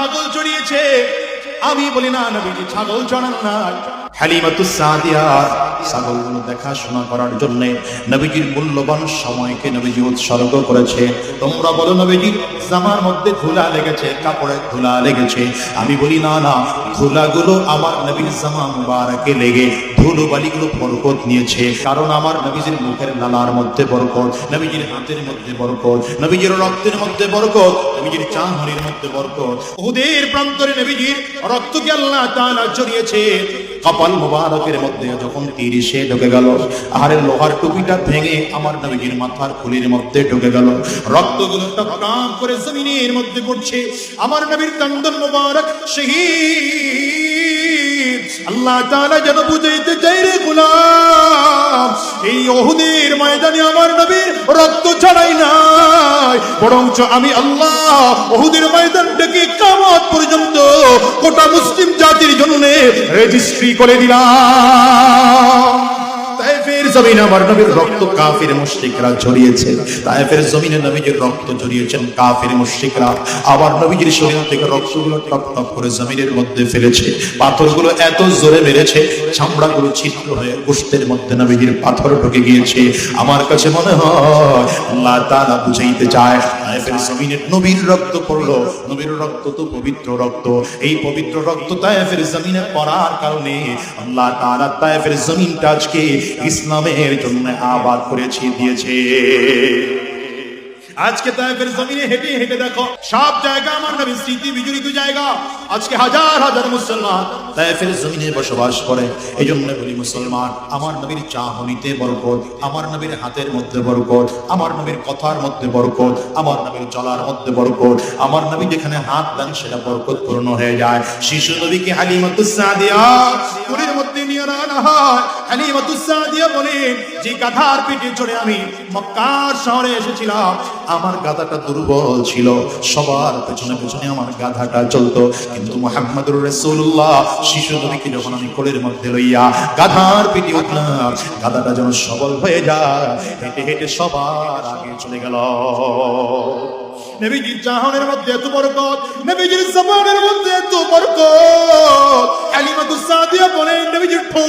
ছাগল চড়িয়েছে। আমি বলি, না, নবীজি, ছাগল চড়ান না। ছাগলগুলো দেখাশোনা করার সময়কে করেছে। তোমরা বলো মধ্যে ধুলা লেগেছে লেগেছে। আমি বলি, না না, ধুলাগুলো আমার নবীর জামা মুবারকে লেগে ধুলো বালিগুলো বরকত নিয়েছে। কারণ আমার নবীজির মুখের লালার মধ্যে বরকত, নবীজির হাতের মধ্যে বরকত, নবীজির রক্তের মধ্যে বরকত, নবীজির চাহনির মধ্যে বরকত। ওদের প্রান্তরে নবীজির রক্তকে আল্লাহ তাআলা জড়িয়েছে। কপাল মুবারকের মধ্যে যখন তীর সে ঢুকে গেল আরে লোহার টুপিটা ভেঙে আমার নবীজির মাথার খুলির মধ্যে ঢুকে গেল। রক্তগুলো টপকাম করে জমিনের মধ্যে পড়ছে। আমার নবীর দন্দন মুবারক শহীদ আল্লাহ তাআলা যেন বুঝাইতে চাই রে গোলাম, এই ওহুদের ময়দানে আমার নবীর রক্ত ছড়াই নাই, বরঞ্চ আমি আল্লাহ ওহুদের ময়দানটাকে কামত পর্যন্ত গোটা মুসলিম জাতির জন্য রেজিস্ট্রি করে দিলাম। পাথর ঢুকে গিয়েছে। আমার কাছে মনে হয় বুঝাইতে চায় জমিনে নবীর রক্ত পড়ল। নবীর রক্ত তো পবিত্র রক্ত। এই পবিত্র রক্ত তাইফের জমিনে পড়ার কারণে আল্লাহ তাআলা তাইফের জমিনটা আজকে ইসলামের জন্য আবাদ করেছে, দিয়েছে। আজকে তাইফের জমিনে হেঁটে হেঁটে দেখো, সব জায়গা আমার নবীর স্মৃতি, বিজড়িত জায়গা। আজকে হাজার হাজার মুসলমান তাইফের জমিনে বসবাস করে। এই জন্য বলি মুসলমান, আমার নবীর চাহনিতে বরকত, আমার নবীর হাতের মধ্যে বরকত, আমার নবীর কথার মধ্যে বরকত, আমার নবীর চলার মধ্যে বরকত, আমার নবী যেখানে হাত দেন সেটা বরকত পূর্ণ হয়ে যায়। শিশু নবীকে হালিমাতুস সাদিয়া কুলির মধ্যে নিয়ে আনা হয়। হালিমাতুস বলেন যে গাধার পিঠে চড়ে আমি মক্কার শহরে এসেছিলাম। আমার গাধাটা দুর্বল ছিল। সবার পেছনে পেছনে আমার গাধাটা চলতো। কিন্তু মোহাম্মদুর রাসূলুল্লাহ, শিশু নবীকে যখন আমি কোলের মধ্যে লইয়া গাধার পিঠে উঠলাম, গাধাটা যেন সবল হয়ে যায়, হেঁটে হেঁটে সবার আগে চলে গেল। নবীজির জাহানের মধ্যে এত বরকত, নবীজির জবানের মধ্যে এত বরকত।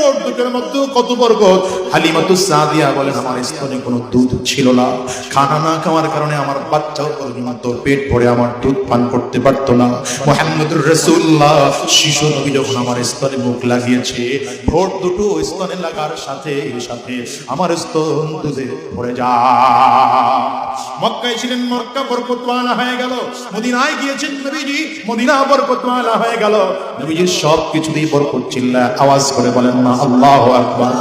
ঠোঁট দুটোর মধ্যে কত বরকত হালিমাতু সাদিয়া বলেন, আমার স্তনে কোনো দুধ ছিল না। খানা না খাওয়ার কারণে আমার বাচ্চাও পর্যন্ত পেট ভরে আমার দুধ পান করতে পারতো না। মোহাম্মদুর রাসূলুল্লাহ, শিশু নবী যখন আমার স্তনে মুখ লাগিয়েছে ঠোঁট দুটো স্তনে লাগার সাথে সাথে আমার স্তন দুধে ভরে যায়। মক্কায় ছিলেন, মক্কা বরকতওয়ালা হয়ে গেল। মদিনায় গিয়েছেন নবীজি, মদিনা বরকতওয়ালা হয়ে গেল। নবীজির সব কিছুতেই বরকত চিল্লা আওয়াজ করে বলেন না আল্লাহু আকবার।